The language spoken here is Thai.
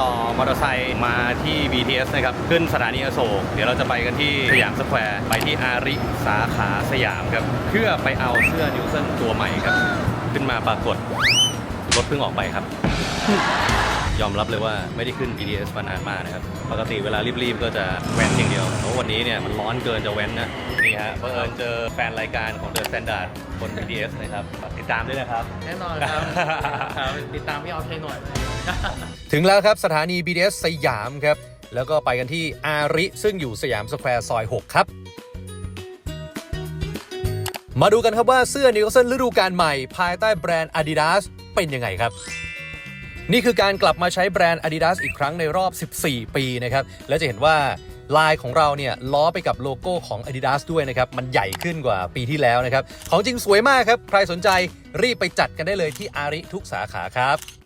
ต่อมอเตอร์ไซค์มาที่ BTS นะครับ ขึ้นสถานีอโศก เดี๋ยวเราจะไปกันที่สยามสแควร์ ไปที่อาริสาขาสยามครับ เพื่อไปเอาเสื้อนิวเซนตัวใหม่ครับ ขึ้นมาปรากฏ รถเพิ่งออกไปครับ ยอมรับเลยว่าไม่ได้ขึ้น BTS มานานมากนะครับ ปกติเวลารีบๆ ก็จะแว้นอย่างเดียวแต่ว่าวันนี้เนี่ยมันร้อนเกินจะแว้นนะนี่ฮะบังเอิญเจอแฟนรายการของ The Standard บน BTS นะครับฝากติดตามด้วยนะครับ แน่นอนครับ ครับติดตามพี่ออฟให้หน่อย ถึงแล้วครับสถานี BTS สยามครับ แล้วก็ไปกันที่อาริ ซึ่งอยู่สยามสแควร์ซอย 6 ครับ มาดูกันครับว่าเสื้อนิวเซนฤดูกาลใหม่ ภายใต้แบรนด์ Adidas เป็นยังไงครับนี่คือการกลับมาใช้แบรนด์ Adidas อีกครั้งในรอบ 14 ปีนะครับ และจะเห็นว่าลายของเราเนี่ยล้อไปกับโลโก้ของ Adidas ด้วยนะครับ มันใหญ่ขึ้นกว่าปีที่แล้วนะครับ ของจริงสวยมากครับ ใครสนใจรีบไปจัดกันได้เลยที่อาริทุกสาขาครับ